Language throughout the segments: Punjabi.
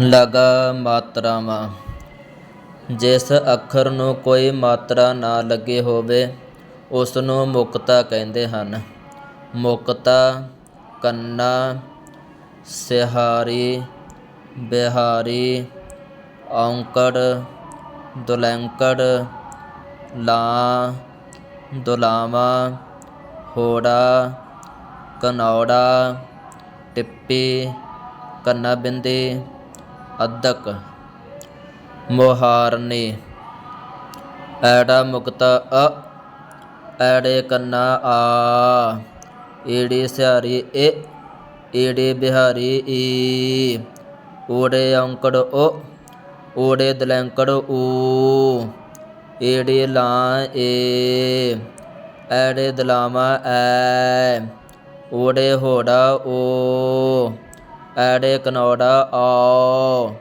ਲਗਾ ਮਾਤਰਾਵਾਂ। ਜਿਸ ਅੱਖਰ ਨੂੰ ਕੋਈ ਮਾਤਰਾ ਨਾ ਲੱਗੀ ਹੋਵੇ ਉਸ ਨੂੰ ਮੁਕਤਾ ਕਹਿੰਦੇ ਹਨ। ਮੁਕਤਾ, ਕੰਨਾ, ਸਿਹਾਰੀ, ਬਿਹਾਰੀ, ਔਂਕੜ, ਦੁਲੈਂਕੜ, ਲਾਂ, ਦੁਲਾਵਾਂ, ਹੋੜਾ, ਕਨੌੜਾ, ਟਿੱਪੀ ਕੰਨਾ ਬਿੰਦੀ ਅਦਕ ਮੁਹਾਰਨੀ। ਐੜਾ ਮੁਕਤਾ ਅ, ਐੜੇ ਕੰਨਾ ਆ। ਈੜੀ ਸਿਹਾਰੀ ਏ, ਈੜੀ ਬਿਹਾਰੀ ਈ। ਊੜੇ ਔਂਕੜ ਓ, ਊੜੇ ਦਲੈਂਕੜ ਊ। ਏੜੇ ਲਾਂ ਏ, ਐੜੇ ਦਲਾਵਾਂ ਐ। ਊੜੇ ਹੋੜਾ ਓ। ਐੜੇ ਕਨੌੜਾ ਆ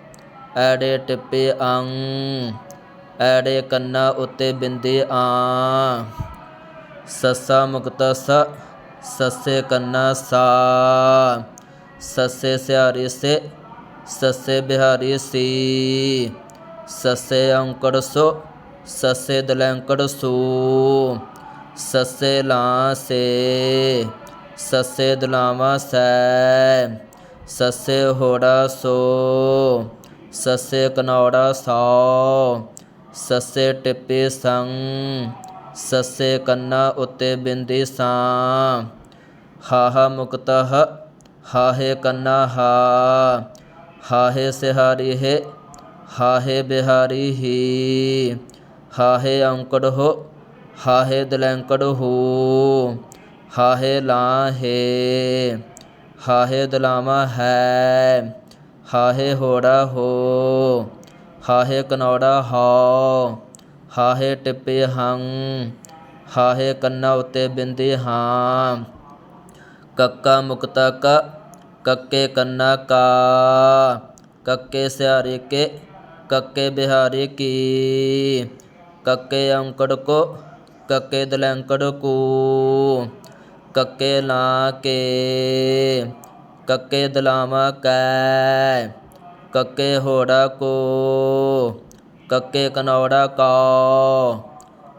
ਐੜੇ ਟਿੱਪੇ ਅੰਗ, ਐੜੇ ਕੰਨਾ ਉੱਤੇ ਬਿੰਦੀ ਆ। ਸੱਸਾ ਮੁਕਤ ਸ, ਸੱਸੇ ਕੰਨਾ ਸਾ, ਸੱਸੇ ਸਿਹਾਰੀ ਸੇ, ਸੱਸੇ ਬਿਹਾਰੀ ਸੀ। ਸੱਸੇ ਔਂਕੜ ਸੋ, ਸੱਸੇ ਦਲੈਂਕੜ ਸੂ, ਸੱਸੇ ਲਾਂ ਸੇ, ਸੱਸੇ ਦਲਾਵਾਂ ਸੈ। ਸੱਸੇ ਹੋੜਾ ਸੋ, ਸੱਸੇ ਕਨੌੜਾ ਸੌ, ਸੱਸੇ ਟਿੱਪੇ ਸੰਗ, ਸੱਸੇ ਕੰਨਾ ਉੱਤੇ ਬਿੰਦੀ ਸਾਂ। ਹਾਹਾ ਮੁਕਤਾ ਹਾਹੇ ਕੰਨਾ ਹਾ, ਹਾਹੇ ਸਿਹਾਰੀ ਹੈ, ਹਾਹੇ ਬਿਹਾਰੀ ਹੀ। ਹਾਹੇ ਅੰਕੜ ਹੋ, ਹਾਹੇ ਦਲੈਂਕੜ ਹੋ, ਹਾਹੇ ਲਾਂ ਹੈ। ਹਾਹੇ ਦਲਾਵਾਂ ਹੈ, ਹਾਹੇ ਹੋੜਾ ਹੋ, ਹਾਹੇ ਕਨੌੜਾ ਹੋ, ਹਾਹੇ ਟਿੱਪੇ ਹੰ, ਹਾਹੇ ਕੰਨਾਂ ਉੱਤੇ ਬਿੰਦੇ ਹਾਂ। ਕੱਕਾ ਮੁਕਤਾ ਕ, ਕੱਕੇ ਕੰਨਾ ਕਾ, ਕੱਕੇ ਸਿਹਾਰੀ ਕੇ, ਕੱਕੇ ਬਿਹਾਰੀ ਕੀ। ਕੱਕੇ ਔਂਕੜ ਕੋ, ਕੱਕੇ ਦਲੈਂਕੜ ਕੂ। ਕੱਕੇ ਲਾ ਕੇ, ਕੱਕੇ ਦਲਾਵਾਂ ਕੈ, ਕੱਕੇ ਹੋੜਾ ਕੋ, ਕੱਕੇ ਕਨੌੜਾ ਕਾ,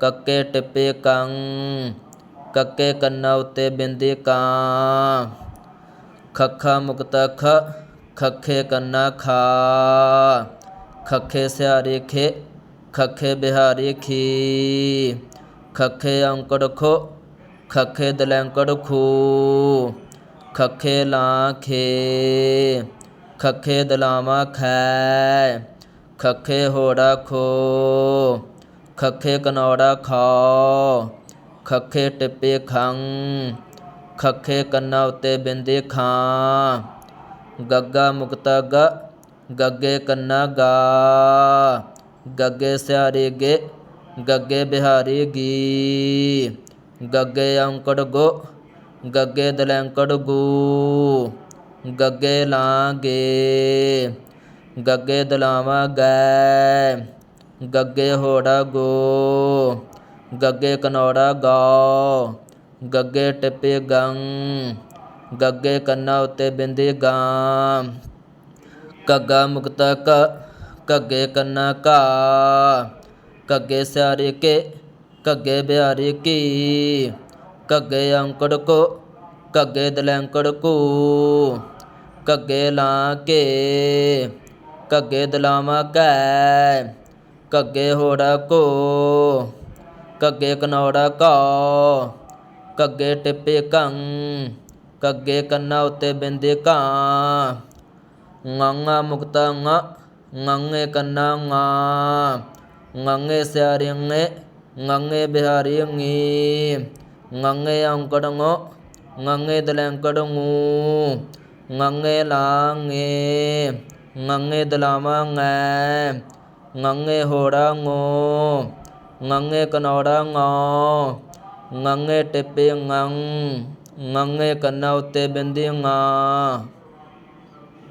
ਕੱਕੇ ਟਿੱਪੇ ਕੰਗ, ਕੱਕੇ ਕੰਨਾ ਉੱਤੇ ਬਿੰਦੀ ਕਾਂ, ਖੱਖਾ ਮੁਕਤਾ ਖ, ਖੱਖੇ ਕੰਨਾ ਖਾ, ਖੱਖੇ ਸਿਹਾਰੀ ਖੇ, ਖੱਖੇ ਬਿਹਾਰੀ ਖੀ, ਖੱਖੇ ਔਂਕੜ ਖੋ ਖੱਖੇ ਦਲੈਂਕੜ ਖੂ, ਖੱਖੇ ਲਾਂ ਖੇ ਖੱਖੇ ਦਲਾਵਾਂ ਖੈ, ਖੱਖੇ ਹੋੜਾ ਖੋ, ਖੱਖੇ ਕਨੌੜਾ ਖਾ, ਖੱਖੇ ਟਿੱਪੇ ਖੰ, ਖੱਖੇ ਕੰਨਾਂ ਉੱਤੇ ਬਿੰਦੀ ਖਾਂ, ਗੱਗਾ ਮੁਕਤਾ ਗ, ਗੱਗੇ ਕੰਨਾ ਗਾ, ਗੱਗੇ ਸਿਹਾਰੀ ਗੇ, ਗੱਗੇ ਬਿਹਾਰੀ ਗੀ। ਗੱਗੇ ਔਂਕੜ ਗੋ, ਗੱਗੇ ਦਲੈਂਕੜ ਗੂ, ਗੱਗੇ ਲਾਂਗੇ, ਗੱਗੇ ਦਲਾਵਾਂ ਗੈ ਗੱਗੇ ਹੋੜਾ ਗੋ, ਗੱਗੇ ਕਨੌੜਾ ਗਾ, ਗੱਗੇ ਟਿੱਪੇ ਗੰ ਗੱਗੇ ਕੰਨਾ ਉੱਤੇ ਬਿੰਦੀ ਗਾਂ ਕੱਗਾ ਮੁਕਤਾ ਕ ਕੱਗੇ ਕੰਨਾਂ ਕਾ ਕੱਗੇ ਸਿਆਰੀ ਕੇ ਘੱਗੇ ਬਿਹਾਰੀ ਕੀ? ਘੱਗੇ ਅੰਕੜ ਕੋ, ਘੱਗੇ ਦਲੈਂਕੜ ਕੂ। ਕੱਗੇ ਲਾਂ ਕੇ ਕੱਗੇ ਦਲਾਵਾਂ ਕੈ। ਘੱਗੇ ਹੋੜਾ ਕੋ, ਘੱਗੇ ਕਨੌੜਾ ਕਾ। ਕੱਗੇ ਟਿੱਪੇ ਘੰ ਘੱਗੇ ਕੰਨਾਂ ਉੱਤੇ ਬਿੰਦੀ ਘਾਂ nganga mukta nga ngange kanna nga ngange ਸਿਆਰੀ nge ngange Bihari ngi ngange ਔਂਕੜ ngੋ ngange ਦਲੈਂਕੜ ngੂ ngange ਲਾਂਗੇ ngange ਦਲਾਵਾਂ ngੈ ngange ਹੋੜਾ ngੋ ngange ਕਨੌੜਾ ngੋ ngange ਟਿੱਪੇ ngੰ ngange ਕੰਨਾ ਉੱਤੇ ਬਿੰਦੀ ngਾ